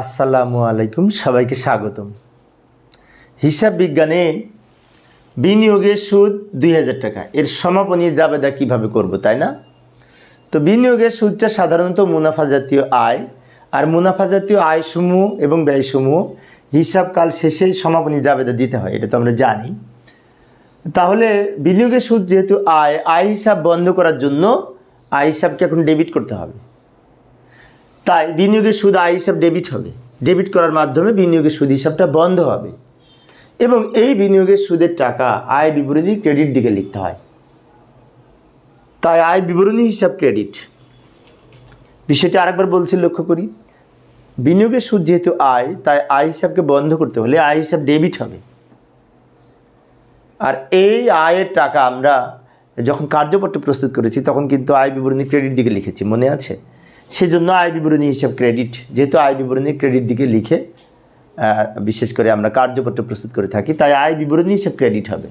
আসসালামু আলাইকুম, সবাইকে স্বাগতম। হিসাব বিজ্ঞানে বিনিয়োগের সুদ দুই হাজার টাকা। এর সমাপনী জাবেদা কীভাবে করব, তাই না? তো বিনিয়োগের সুদটা সাধারণত মুনাফা জাতীয় আয় আর মুনাফা জাতীয় আয়সমূহ এবং ব্যয়সমূহ হিসাবকাল শেষে সমাপনী জাবেদা দিতে হয়, এটা তো আমরা জানি। তাহলে বিনিয়োগের সুদ যেহেতু আয় আয় হিসাব বন্ধ করার জন্য আয় হিসাবকে এখন ডেবিট করতে হবে। তাই বিনিয়োগের সুদ আয় হিসাব ডেবিট হবে। ডেবিট করার মাধ্যমে বিনিয়োগের সুদ হিসাবটা বন্ধ হবে। এবং এই বিনিয়োগের সুদের টাকা আয় বিবরণী ক্রেডিট দিকে লিখতে হয়। তাই আয় বিবরণী হিসাব ক্রেডিট বিষয়টি আরেকবার বলছি, লক্ষ্য করি। বিনিয়োগের সুদ যেহেতু আয়, তাই আয় হিসাবকে বন্ধ করতে হলে আয় হিসাব ডেবিট হবে। আর এই আয়ের টাকা আমরা যখন কার্যপত্র প্রস্তুত করেছি, তখন কিন্তু আয় বিবরণী ক্রেডিট দিকে লিখেছি, মনে আছে? সেজন্য আয় বিবরণী হিসাব ক্রেডিট যেহেতু আয় বিবরণী ক্রেডিট দিকে লিখে বিশেষ করে আমরা কার্যপত্র প্রস্তুত করে থাকি, তাই আয় বিবরণী হিসাব ক্রেডিট হবে।